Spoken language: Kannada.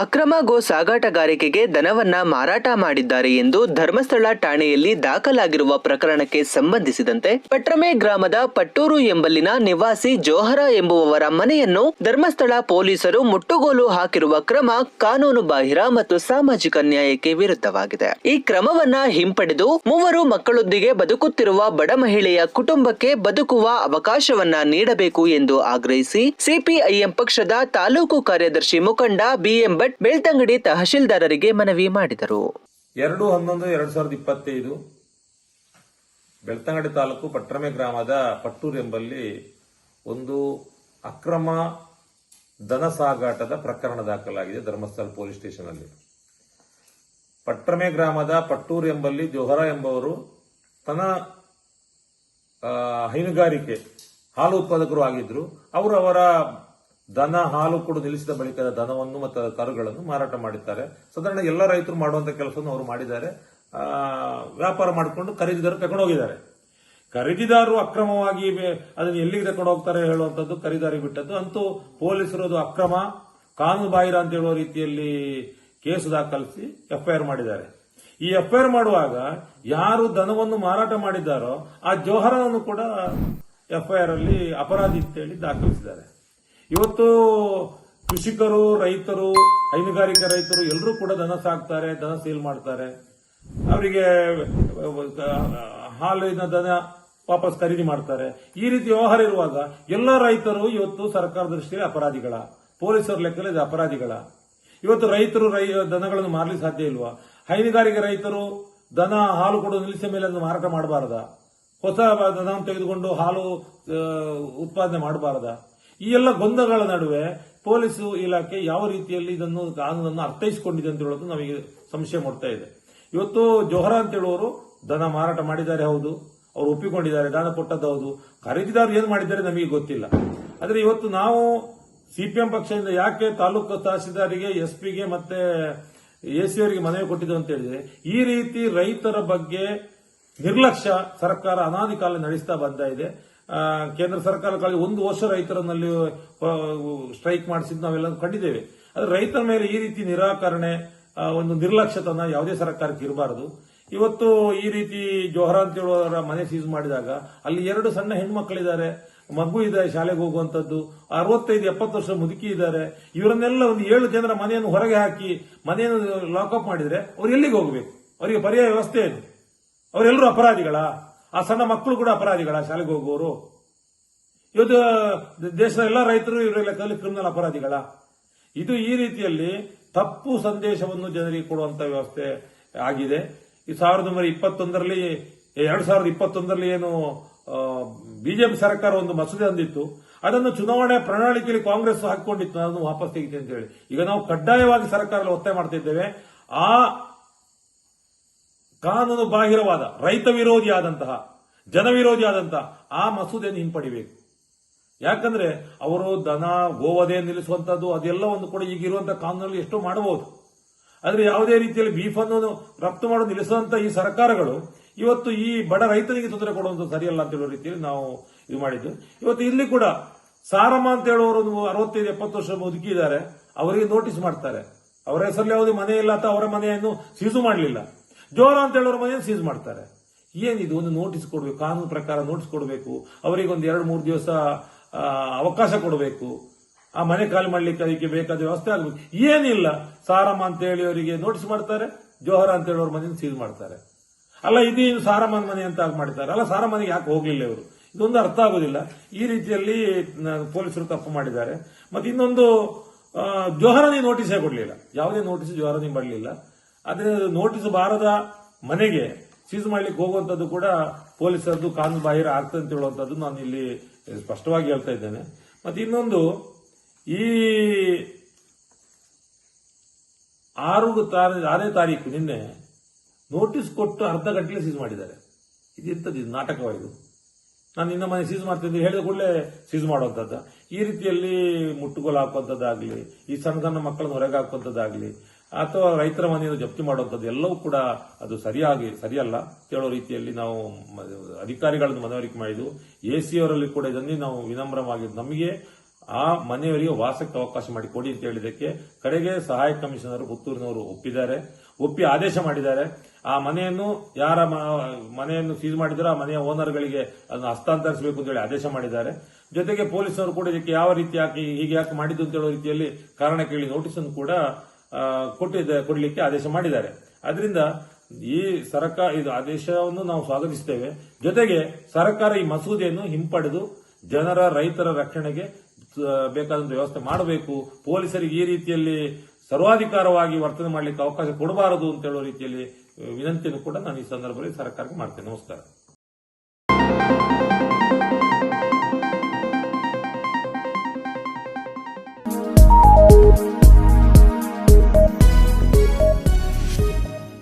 ಅಕ್ರಮ ಗೋ ಸಾಗಾಟಗಾರಿಕೆಗೆ ದನವನ್ನ ಮಾರಾಟ ಮಾಡಿದ್ದಾರೆ ಎಂದು ಧರ್ಮಸ್ಥಳ ಠಾಣೆಯಲ್ಲಿ ದಾಖಲಾಗಿರುವ ಪ್ರಕರಣಕ್ಕೆ ಸಂಬಂಧಿಸಿದಂತೆ ಪಟ್ರಮೆ ಗ್ರಾಮದ ಪಟ್ಟೂರು ಎಂಬಲ್ಲಿನ ನಿವಾಸಿ ಜೋಹರ ಎಂಬುವವರ ಮನೆಯನ್ನು ಧರ್ಮಸ್ಥಳ ಪೊಲೀಸರು ಮುಟ್ಟುಗೋಲು ಹಾಕಿರುವ ಕ್ರಮ ಕಾನೂನು ಬಾಹಿರ ಮತ್ತು ಸಾಮಾಜಿಕ ನ್ಯಾಯಕ್ಕೆ ವಿರುದ್ಧವಾಗಿದೆ. ಈ ಕ್ರಮವನ್ನ ಹಿಂಪಡೆದು ಮೂವರು ಮಕ್ಕಳೊಂದಿಗೆ ಬದುಕುತ್ತಿರುವ ಬಡ ಮಹಿಳೆಯ ಕುಟುಂಬಕ್ಕೆ ಬದುಕುವ ಅವಕಾಶವನ್ನ ನೀಡಬೇಕು ಎಂದು ಆಗ್ರಹಿಸಿ ಸಿಪಿಐಎಂ ಪಕ್ಷದ ತಾಲೂಕು ಕಾರ್ಯದರ್ಶಿ ಮುಖಂಡ ಬಿಎಂ ಬೆಳ್ತಂಗಡಿ ತಹಶೀಲ್ದಾರರಿಗೆ ಮನವಿ ಮಾಡಿದರು. ಎರಡು ಹನ್ನೊಂದು, ಎರಡ್ ಸಾವಿರದ ಇಪ್ಪತ್ತೈದು ಬೆಳ್ತಂಗಡಿ ತಾಲೂಕು ಪಟ್ರಮೆ ಗ್ರಾಮದ ಪಟ್ಟೂರ್ ಎಂಬಲ್ಲಿ ಒಂದು ಅಕ್ರಮ ದನ ಸಾಗಾಟದ ಪ್ರಕರಣ ದಾಖಲಾಗಿದೆ ಧರ್ಮಸ್ಥಳ ಪೊಲೀಸ್ ಸ್ಟೇಷನ್ ಅಲ್ಲಿ ಪಟ್ರಮೆ ಗ್ರಾಮದ ಪಟ್ಟೂರ್ ಎಂಬಲ್ಲಿ ಜೋಹರ ಎಂಬವರು ತನ್ನ ಹೈನುಗಾರಿಕೆ ಹಾಲು ಉತ್ಪಾದಕರು ಆಗಿದ್ರು. ಅವರು ಅವರ ದನ ಹಾಲು ಕೂಡ ನಿಲ್ಲಿಸಿದ ಬಳಿಕ ದನವನ್ನು ಮತ್ತು ಕರುಗಳನ್ನು ಮಾರಾಟ ಮಾಡಿದ್ದಾರೆ. ಸಾಧಾರಣ ಎಲ್ಲ ರೈತರು ಮಾಡುವಂತ ಕೆಲಸವನ್ನು ಅವರು ಮಾಡಿದ್ದಾರೆ. ವ್ಯಾಪಾರ ಮಾಡಿಕೊಂಡು ಖರೀದಿದಾರರು ತಗೊಂಡು ಹೋಗಿದ್ದಾರೆ. ಖರೀದಿದಾರರು ಅಕ್ರಮವಾಗಿ ಅದನ್ನು ಎಲ್ಲಿಗೆ ತಗೊಂಡು ಹೋಗ್ತಾರೆ ಹೇಳುವಂಥದ್ದು ಖರೀದಾರಿ ಬಿಟ್ಟದ್ದು. ಅಂತೂ ಪೊಲೀಸರು ಅದು ಅಕ್ರಮ, ಕಾನೂನು ಬಾಹಿರ ಅಂತ ಹೇಳುವ ರೀತಿಯಲ್ಲಿ ಕೇಸು ದಾಖಲಿಸಿ ಎಫ್ಐಆರ್ ಮಾಡಿದ್ದಾರೆ. ಈ ಎಫ್ಐಆರ್ ಮಾಡುವಾಗ ಯಾರು ದನವನ್ನು ಮಾರಾಟ ಮಾಡಿದ್ದಾರೋ ಆ ಜೋಹರನನ್ನು ಕೂಡ ಎಫ್ಐಆರ್ ಅಲ್ಲಿ ಅಪರಾಧಿ ಅಂತೇಳಿ ದಾಖಲಿಸಿದ್ದಾರೆ. ಇವತ್ತು ಕೃಷಿಕರು, ರೈತರು, ಹೈನುಗಾರಿಕೆ ರೈತರು ಎಲ್ಲರೂ ಕೂಡ ದನ ಸಾಕ್ತಾರೆ, ದನ ಸೇಲ್ ಮಾಡ್ತಾರೆ. ಅವರಿಗೆ, ಹಾಲಿನ ದನ ವಾಪಸ್ ಖರೀದಿ ಮಾಡ್ತಾರೆ. ಈ ರೀತಿ ವ್ಯವಹಾರ ಇರುವಾಗ ಎಲ್ಲ ರೈತರು ಇವತ್ತು ಸರ್ಕಾರದ ದೃಷ್ಟಿಯಲ್ಲಿ ಅಪರಾಧಿಗಳ, ಪೊಲೀಸರ ಲೆಕ್ಕದಲ್ಲಿ ಅಪರಾಧಿಗಳ. ಇವತ್ತು ರೈತರು ದನಗಳನ್ನು ಮಾರಲಿ ಸಾಧ್ಯ ಇಲ್ವಾ? ಹೈನುಗಾರಿಕೆ ರೈತರು ದನ, ಹಾಲು ಕೊಡೋದು ನಿಲ್ಲಿಸಿದ ಮೇಲೆ ಅದನ್ನು ಮಾರಾಟ ಮಾಡಬಾರ್ದ? ಹೊಸ ದನ ತೆಗೆದುಕೊಂಡು ಹಾಲು ಉತ್ಪಾದನೆ ಮಾಡಬಾರದ? ಈ ಎಲ್ಲ ಗೊಂದಲಗಳ ನಡುವೆ ಪೊಲೀಸ್ ಇಲಾಖೆ ಯಾವ ರೀತಿಯಲ್ಲಿ ಇದನ್ನು ಕಾನೂನನ್ನು ಅರ್ಥೈಸಿಕೊಂಡಿದೆ ಅಂತ ಹೇಳೋದು ನಮಗೆ ಸಂಶಯ ಮೂಡ್ತಾ ಇದೆ. ಇವತ್ತು ಜೋಹರ ಅಂತ ಹೇಳುವವರು ದನ ಮಾರಾಟ ಮಾಡಿದ್ದಾರೆ, ಹೌದು. ಅವರು ಒಪ್ಪಿಕೊಂಡಿದ್ದಾರೆ, ದಾನ ಕೊಟ್ಟದ್ದು ಹೌದು. ಖರೀದಿದಾರರು ಏನು ಮಾಡಿದ್ದಾರೆ ನಮಗೆ ಗೊತ್ತಿಲ್ಲ. ಆದರೆ ಇವತ್ತು ನಾವು ಸಿಪಿಎಂ ಪಕ್ಷದಿಂದ ಯಾಕೆ ತಾಲೂಕು ತಹಸೀಲ್ದಾರಿಗೆ ಎಸ್ ಪಿಗೆ ಮತ್ತೆ ಸಿ ಅವರಿಗೆ ಮನವಿ ಕೊಟ್ಟಿದ್ದು ಅಂತ ಹೇಳಿದ್ರೆ, ಈ ರೀತಿ ರೈತರ ಬಗ್ಗೆ ನಿರ್ಲಕ್ಷ್ಯ ಸರ್ಕಾರ ಅನಾದಿ ಕಾಲ ನಡೆಸ್ತಾ ಬಂದ ಇದೆ. ಕೇಂದ್ರ ಸರ್ಕಾರಕ್ಕಾಗಿ ಒಂದು ವರ್ಷ ರೈತರನ್ನಲ್ಲಿ ಸ್ಟ್ರೈಕ್ ಮಾಡಿಸಿದ್ದು ನಾವೆಲ್ಲ ಕಂಡಿದ್ದೇವೆ. ಆದ್ರೆ ರೈತರ ಮೇಲೆ ಈ ರೀತಿ ನಿರಾಕರಣೆ ಒಂದು ನಿರ್ಲಕ್ಷ್ಯತನ ಯಾವುದೇ ಸರ್ಕಾರಕ್ಕೆ ಇರಬಾರದು. ಇವತ್ತು ಈ ರೀತಿ ಜೋಹರ ಅಂತ ಹೇಳುವವರ ಮನೆ ಸೀಸ್ ಮಾಡಿದಾಗ ಅಲ್ಲಿ ಎರಡು ಸಣ್ಣ ಹೆಣ್ಮಕ್ಳಿದ್ದಾರೆ. ಮಗು ಇದೆ ಶಾಲೆಗೆ ಹೋಗುವಂತದ್ದು ಅರವತ್ತೈದು, ಎಪ್ಪತ್ತು ವರ್ಷ ಮುದುಕಿ ಇದ್ದಾರೆ. ಇವರನ್ನೆಲ್ಲ ಒಂದು ಏಳು ಜನರ ಮನೆಯನ್ನು ಹೊರಗೆ ಹಾಕಿ ಮನೆಯನ್ನು ಲಾಕಪ್ ಮಾಡಿದ್ರೆ ಅವ್ರು ಎಲ್ಲಿಗೆ ಹೋಗಬೇಕು? ಅವರಿಗೆ ಪರ್ಯಾಯ ವ್ಯವಸ್ಥೆ ಏನು? ಅವರೆಲ್ಲರೂ ಅಪರಾಧಿಗಳ, ಆ ಸಣ್ಣ ಮಕ್ಕಳು ಕೂಡ ಅಪರಾಧಿಗಳ, ಶಾಲೆಗೆ ಹೋಗುವವರು. ಇವತ್ತು ದೇಶದ ಎಲ್ಲ ರೈತರು ಇವರ ಲೆಕ್ಕದಲ್ಲಿ ಕ್ರಿಮಿನಲ್ ಅಪರಾಧಿಗಳ. ಇದು ಈ ರೀತಿಯಲ್ಲಿ ತಪ್ಪು ಸಂದೇಶವನ್ನು ಜನರಿಗೆ ಕೊಡುವಂತ ವ್ಯವಸ್ಥೆ ಆಗಿದೆ. ಈ ಸಾವಿರದ ಒಂಬೈನೂರ ಇಪ್ಪತ್ತೊಂದರಲ್ಲಿ ಎರಡ್ ಸಾವಿರದ ಇಪ್ಪತ್ತೊಂದರಲ್ಲಿ ಏನು ಬಿಜೆಪಿ ಸರ್ಕಾರ ಒಂದು ಮಸೂದೆ ಅಂದಿತ್ತು. ಅದನ್ನು ಚುನಾವಣೆ ಪ್ರಣಾಳಿಕೆಯಲ್ಲಿ ಕಾಂಗ್ರೆಸ್ ಹಾಕಿಕೊಂಡಿತ್ತು. ಅದನ್ನು ವಾಪಸ್ ತೆಗಿತೀನಿ ಅಂತ ಹೇಳಿ. ಈಗ ನಾವು ಕಡ್ಡಾಯವಾಗಿ ಸರ್ಕಾರದಲ್ಲಿ ಒತ್ತಾಯ ಮಾಡ್ತಿದ್ದೇವೆ ಆ ಕಾನೂನು ಬಾಹಿರವಾದ, ರೈತ ವಿರೋಧಿ ಆದಂತಹ ಜನ ವಿರೋಧಿಯಾದಂತಹ ಆ ಮಸೂದೆಯನ್ನು ಹಿಂಪಡಿಬೇಕು. ಯಾಕಂದ್ರೆ ಅವರು ದನ, ಗೋವಧೆ ನಿಲ್ಲಿಸುವಂತದ್ದು ಒಂದು ಕೂಡ ಈಗ ಇರುವಂತಹ ಕಾನೂನಲ್ಲಿ ಎಷ್ಟು ಮಾಡಬಹುದು. ಆದರೆ ಯಾವುದೇ ರೀತಿಯಲ್ಲಿ ಬೀಫ್ ಅನ್ನು ರಫ್ತು ಮಾಡಲು ನಿಲ್ಲಿಸುವಂತಹ ಈ ಸರ್ಕಾರಗಳು ಇವತ್ತು ಈ ಬಡ ರೈತನಿಗೆ ತೊಂದರೆ ಕೊಡುವಂತ ಸರಿಯಲ್ಲ ಅಂತ ಹೇಳೋ ರೀತಿಯಲ್ಲಿ ನಾವು ಇದು ಮಾಡಿದ್ದು. ಇವತ್ತು ಇಲ್ಲಿ ಕೂಡ ಸಾರಮ್ಮ ಅಂತ ಹೇಳುವವರು ಅರವತ್ತೈದು, ಎಪ್ಪತ್ತು ವರ್ಷ ಮುದುಕಿದ್ದಾರೆ ಅವರಿಗೆ ನೋಟಿಸ್ ಮಾಡ್ತಾರೆ. ಅವರ ಹೆಸರಲ್ಲಿ ಯಾವುದೇ ಮನೆ ಇಲ್ಲ ಅಥವಾ ಅವರ ಮನೆಯನ್ನು ಸೀಸು ಮಾಡಲಿಲ್ಲ. ಜೋರ ಅಂತ ಹೇಳೋರ ಮನೆಯನ್ನು ಸೀಸ್ ಮಾಡ್ತಾರೆ. ಏನಿದು? ಒಂದು ನೋಟಿಸ್ ಕೊಡಬೇಕು, ಕಾನೂನು ಪ್ರಕಾರ ನೋಟಿಸ್ ಕೊಡಬೇಕು, ಅವರಿಗೆ ಒಂದು ಎರಡು ಮೂರು ದಿವಸ ಅವಕಾಶ ಕೊಡಬೇಕು. ಆ ಮನೆ ಖಾಲಿ ಮಾಡ್ಲಿಕ್ಕೆ ಅದಕ್ಕೆ ಬೇಕಾದ ವ್ಯವಸ್ಥೆ ಆಗಬೇಕು. ಏನಿಲ್ಲ, ಸಾರಮ್ಮ ಅಂತ ಹೇಳಿ ಅವರಿಗೆ ನೋಟಿಸ್ ಮಾಡ್ತಾರೆ, ಜೋಹರ ಅಂತ ಹೇಳೋರ್ ಮನೆಯನ್ನು ಸೀಲ್ ಮಾಡ್ತಾರೆ. ಅಲ್ಲ, ಇದು ಇನ್ನು ಸಾರಮ್ಮನ ಮನೆ ಅಂತ ಮಾಡ್ತಾರೆ ಅಲ್ಲ ಸಾರಮ್ಮನಿಗೆ ಯಾಕೆ ಹೋಗ್ಲಿಲ್ಲ ಇವರು? ಇದೊಂದು ಅರ್ಥ ಆಗೋದಿಲ್ಲ. ಈ ರೀತಿಯಲ್ಲಿ ಪೊಲೀಸರು ತಪ್ಪು ಮಾಡಿದ್ದಾರೆ. ಮತ್ತೆ ಇನ್ನೊಂದು ಜೋಹರನಿ ನೋಟಿಸೇ ಕೊಡಲಿಲ್ಲ. ಯಾವುದೇ ನೋಟಿಸ್ ಜೋಹರನಿಗೆ ಬರಲಿಲ್ಲ. ಆದ್ರೆ ನೋಟಿಸ್ ಬಾರದ ಮನೆಗೆ ಸೀಸ್ ಮಾಡ್ಲಿಕ್ಕೆ ಹೋಗುವಂತದ್ದು ಕೂಡ ಪೊಲೀಸರದ್ದು ಕಾನೂನು ಬಾಹಿರ ಆಗ್ತದೆ ಅಂತ ಹೇಳುವಂತದ್ದು ನಾನು ಇಲ್ಲಿ ಸ್ಪಷ್ಟವಾಗಿ ಹೇಳ್ತಾ ಇದ್ದೇನೆ. ಮತ್ತೆ ಇನ್ನೊಂದು, ಈ ಆರು ಆರನೇ ತಾರೀಕು ನಿನ್ನೆ ನೋಟಿಸ್ ಕೊಟ್ಟು ಅರ್ಧ ಗಂಟೆ ಸೀಸ್ ಮಾಡಿದ್ದಾರೆ. ಇದು ನಾಟಕವಾಗಿದೆ ನಾನು ನಿನ್ನ ಮನೆ ಸೀಸ್ ಮಾಡ್ತಿದ್ದೆ ಹೇಳಿದ ಕೂಡಲೇ ಸೀಸ್ ಮಾಡುವಂಥದ್ದು. ಈ ರೀತಿಯಲ್ಲಿ ಮುಟ್ಟುಗೋಲು ಹಾಕುವಂಥದ್ದಾಗಲಿ, ಈ ಸಣ್ಣ ಸಣ್ಣ ಮಕ್ಕಳನ್ನು ಹೊರಗೆ ಹಾಕುವಂಥದ್ದಾಗ್ಲಿ ಅಥವಾ ರೈತರ ಮನೆಯನ್ನು ಜಪ್ತಿ ಮಾಡುವಂಥದ್ದು ಎಲ್ಲವೂ ಕೂಡ ಅದು ಸರಿಯಾಗಿ, ಸರಿಯಲ್ಲ. ಕೇಳೋ ರೀತಿಯಲ್ಲಿ ನಾವು ಅಧಿಕಾರಿಗಳನ್ನು ಮನವರಿಕೆ ಮಾಡಿದ್ದು ಎ ಸಿ ಅವರಲ್ಲಿ ಕೂಡ ಇದನ್ನೇ ನಾವು ವಿನಮ್ರವಾಗಿ ನಮಗೆ ಆ ಮನೆಯವರಿಗೆ ವಾಸಕ್ಕೆ ಅವಕಾಶ ಮಾಡಿ ಕೊಡಿ ಅಂತ ಹೇಳಿದಕ್ಕೆ ಕಡೆಗೆ ಸಹಾಯಕ ಕಮಿಷನರ್ ಪುತ್ತೂರಿನವರು ಒಪ್ಪಿದ್ದಾರೆ. ಒಪ್ಪಿ ಆದೇಶ ಮಾಡಿದ್ದಾರೆ. ಆ ಮನೆಯನ್ನು ಯಾರ ಮನೆಯನ್ನು ಸೀಸ್ ಮಾಡಿದರೋ ಆ ಮನೆಯ ಓನರ್ಗಳಿಗೆ ಅದನ್ನು ಹಸ್ತಾಂತರಿಸಬೇಕು ಅಂತ ಹೇಳಿ ಆದೇಶ ಮಾಡಿದ್ದಾರೆ. ಜೊತೆಗೆ ಪೊಲೀಸರು ಕೂಡ ಇದಕ್ಕೆ ಯಾವ ರೀತಿ ಯಾಕೆ ಹೀಗೆ ಯಾಕೆ ಮಾಡಿದ್ದು ಅಂತ ಹೇಳೋ ರೀತಿಯಲ್ಲಿ ಕಾರಣ ಕೇಳಿ ನೋಟಿಸ್ ಅನ್ನು ಕೂಡ ಕೊಟ್ಟಿದ್ದ ಕೊಡಲಿಕ್ಕೆ ಆದೇಶ ಮಾಡಿದ್ದಾರೆ. ಅದರಿಂದ ಈ ಸರ್ಕಾರ ಇದು ಆದೇಶವನ್ನು ನಾವು ಸ್ವಾಗತಿಸುತ್ತೇವೆ ಜೊತೆಗೆ ಸರ್ಕಾರ ಈ ಮಸೂದೆಯನ್ನು ಹಿಂಪಡೆದು ಜನರ, ರೈತರ ರಕ್ಷಣೆಗೆ ಬೇಕಾದಂತಹ ಬೇಕಾದಂತ ವ್ಯವಸ್ಥೆ ಮಾಡಬೇಕು. ಪೊಲೀಸರಿಗೆ ಈ ರೀತಿಯಲ್ಲಿ ಸರ್ವಾಧಿಕಾರವಾಗಿ ವರ್ತನೆ ಮಾಡಲಿಕ್ಕೆ ಅವಕಾಶ ಕೊಡಬಾರದು ಅಂತ ಹೇಳುವ ರೀತಿಯಲ್ಲಿ ವಿನಂತಿಯನ್ನು ಕೂಡ ನಾನು ಈ ಸಂದರ್ಭದಲ್ಲಿ ಸರ್ಕಾರಕ್ಕೆ ಮಾಡ್ತೇನೆ. ನಮಸ್ಕಾರ.